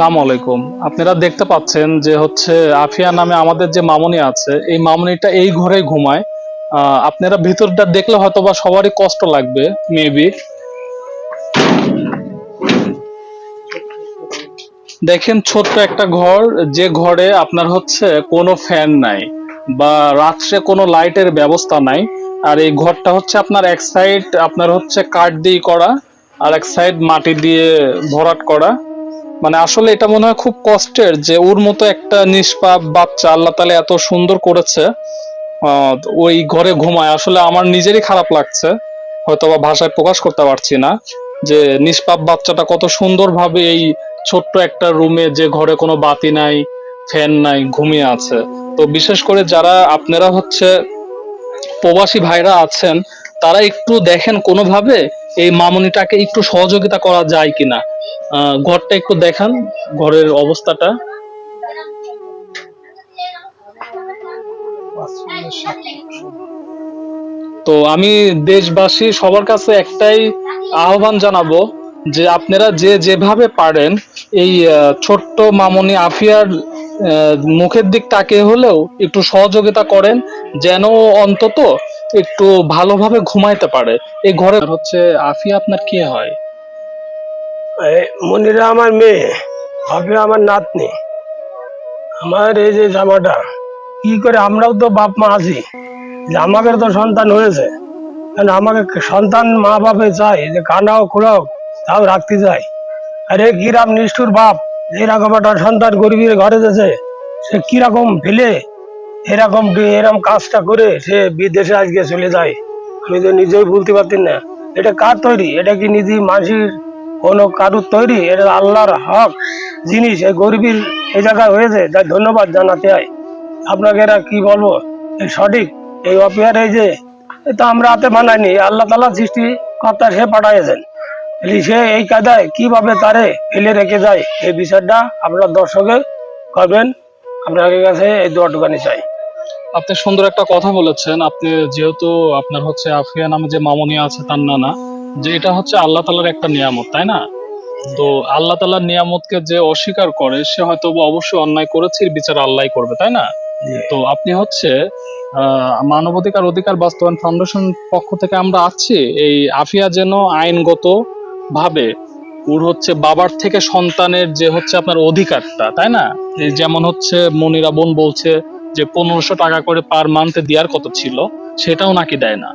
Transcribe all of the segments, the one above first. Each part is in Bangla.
আসসালামু আলাইকুম। আপনারা দেখতে পাচ্ছেন যে হচ্ছে আফিয়া নামে আমাদের যে মামনি আছে, এই মামনিটা এই ঘরে ঘুমায়। আপনারা ভিতরটা দেখলে হয়তো বা সবারই কষ্ট লাগবে, মেবি। দেখেন ছোট্ট একটা ঘর, যে ঘরে আপনার হচ্ছে কোনো ফ্যান নাই বা রাত্রে কোনো লাইটের ব্যবস্থা নাই। আর এই ঘরটা হচ্ছে আপনার এক সাইড আপনার হচ্ছে কাঠ দিয়ে করা, আর এক সাইড মাটি দিয়ে ভরাট করা। মানে আসলে এটা মনে হয় খুব কষ্টের যে ওর মতো একটা নিষ্পাপ বাচ্চা আল্লাহ তালা এত সুন্দর করেছে ওই ঘরে ঘুমায়। আসলে আমার নিজেরই খারাপ লাগছে হয়তো বা ভাষায় প্রকাশ করতে পারছি না, যে নিষ্পাপ বাচ্চাটা কত সুন্দরভাবে এই ছোট্ট একটা রুমে যে ঘরে কোনো বাতি নাই, ফ্যান নাই, ঘুমিয়ে আছে। তো বিশেষ করে যারা, আপনারা হচ্ছে প্রবাসী ভাইরা আছেন, তারা একটু দেখেন কোনোভাবে এই মামুনিটাকে একটু সহযোগিতা করা যায় কিনা? ঘরটা একটু দেখান, ঘরের অবস্থাটা। তো আমি দেশবাসী সবার কাছে একটাই আহ্বান জানাব যে আপনারা যে যেভাবে পারেন, এই ছোট্ট মামনি আফিয়ার মুখের দিক তাকিয়ে হলেও একটু সহযোগিতা করেন, যেন অন্তত একটু ভালোভাবে ঘুমাইতে পারে। এই ঘরে হচ্ছে আফিয়া আপনার কি হয়? মনিরা আমার মেয়ে হবে আমার নাতনি। আমার এই যে জামাটা, কি করে আমরাও তো বাপ মা আছি। যে আমাদের তো সন্তান হয়েছে। কেন আমাকে সন্তান মা বাপে চাই যে কানাও খোলাও তাও রাখতে চাই আরে, কিরাম নিষ্ঠুর বাপ এরকম একটা সন্তান গরিবের ঘরে যেছে সে কীরকম ফেলে। এরকম এরকম কাজটা করে সে বিদেশে আজকে চলে যায়? আমি তো নিজেই বলতে পারছি না। এটা কার তৈরি? এটা কি নিজে মানুষের কোনো কারুর তৈরি? এটা আল্লাহর হক জিনিস। এই গরিবের এই জায়গায় হয়েছে, তাই ধন্যবাদ জানাতে হয় আপনাকে এরা কি বলব? এই সঠিক, এই অপিয়ার এই যে এটা আমরা হাতে বানাইনি। আল্লাহ তালা সৃষ্টি কর্তা সে পাঠাইছেন এই সে এই কায়দায় কীভাবে তারে ফেলে রেখে যায়? এই বিষয়টা আপনার দর্শকে করবেন আপনার কাছে এই দোয়াটুকানি চাই। আপনি সুন্দর একটা কথা বলেছেন। আপনি যেহেতু আপনার হচ্ছে আফিয়া নামে যে মামনি আছে তার নানা যে এটা হচ্ছে আল্লাহ তালার একটা নিয়ামত তাই না? তো আল্লাহ তালার নিয়ামতকে যে অস্বীকার করে সে হয়তো অবশ্যই অন্যায় করেছে বিচার আল্লাহ করবে তাই না? তো আপনি হচ্ছে আহ, মানবাধিকার অধিকার বাস্তবায়ন ফাউন্ডেশন পক্ষ থেকে আমরা আছি এই আফিয়া যেন আইনগত ভাবে ওর হচ্ছে বাবার থেকে সন্তানের যে হচ্ছে আপনার অধিকারটা তাই না? এই যেমন হচ্ছে মনিরা বোন বলছে যে পনেরোশো টাকা করে পার মান্থে দেওয়ার কত ছিল সেটাও নাকি দেয় না।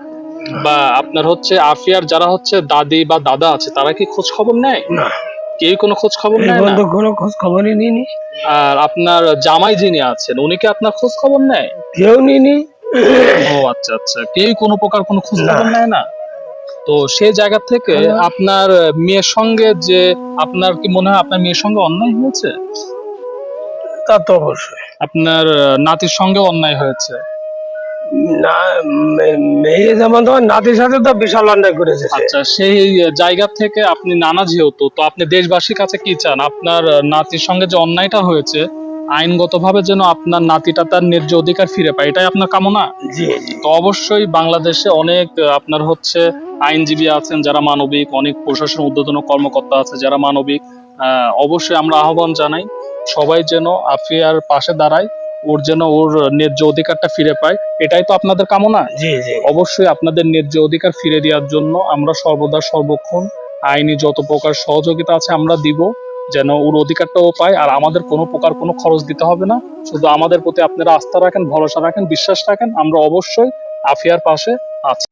বা আপনার হচ্ছে আফিয়ার যারা হচ্ছে দাদি বা দাদা আছে তারা কি খোঁজ খবর নেয় কেউ কোনো খোঁজ খবর নেয় না? কোনো খোঁজ খবরই নিইনি। আর আপনার জামাই যিনি আছেন উনি কি আপনার খোঁজ খবর নেয়? কেউ নিইনি। ও আচ্ছা আচ্ছা কেউ কোনো প্রকার কোনো খোঁজ খবর নেয় না? তো সেই জায়গা থেকে আপনার মেয়ের সঙ্গে যে আপনার কি মনে হয় আপনার মেয়ের সঙ্গে অন্যায় হয়েছে? তা তো অবশ্যই। আপনার নাতির সঙ্গে অন্যায় হয়েছে? না মেয়ে যেমন তোমার নাতির সাথে তো বিশাল অন্যায় করেছে আচ্ছা সেই জায়গা থেকে আপনি নানা যেহেতু তো আপনি দেশবাসীর কাছে কি চান? আপনার নাতির সঙ্গে যে অন্যায়টা হয়েছে আইনগতভাবে যেন আপনার নাতিটা তার ন্যায্য অধিকার ফিরে পায় এটাই আপনার কামনা? জি তো অবশ্যই বাংলাদেশে অনেক আপনার হচ্ছে আইনজীবী আছেন যারা মানবিক অনেক প্রশাসন উদ্বোধন কর্মকর্তা আছে যারা মানবিক আহ, অবশ্যই আমরা আহ্বান জানাই। সবাই যেন আফিয়ার পাশে দাঁড়ায় ওর যেন ওর ন্যায্য অধিকারটা ফিরে পায় এটাই তো আপনাদের কামনা। জি জি। অবশ্যই আপনাদের ন্যায্য অধিকার ফিরে দেওয়ার জন্য আমরা সর্বদা সর্বক্ষণ আইনি যত প্রকার সহযোগিতা আছে আমরা দিব যেন ওর অধিকারটাও পায় আর আমাদের কোনো প্রকার কোনো খরচ দিতে হবে না। শুধু আমাদের প্রতি আপনারা আস্থা রাখেন ভরসা রাখেন বিশ্বাস রাখেন আমরা অবশ্যই আফিয়ার পাশে আছি।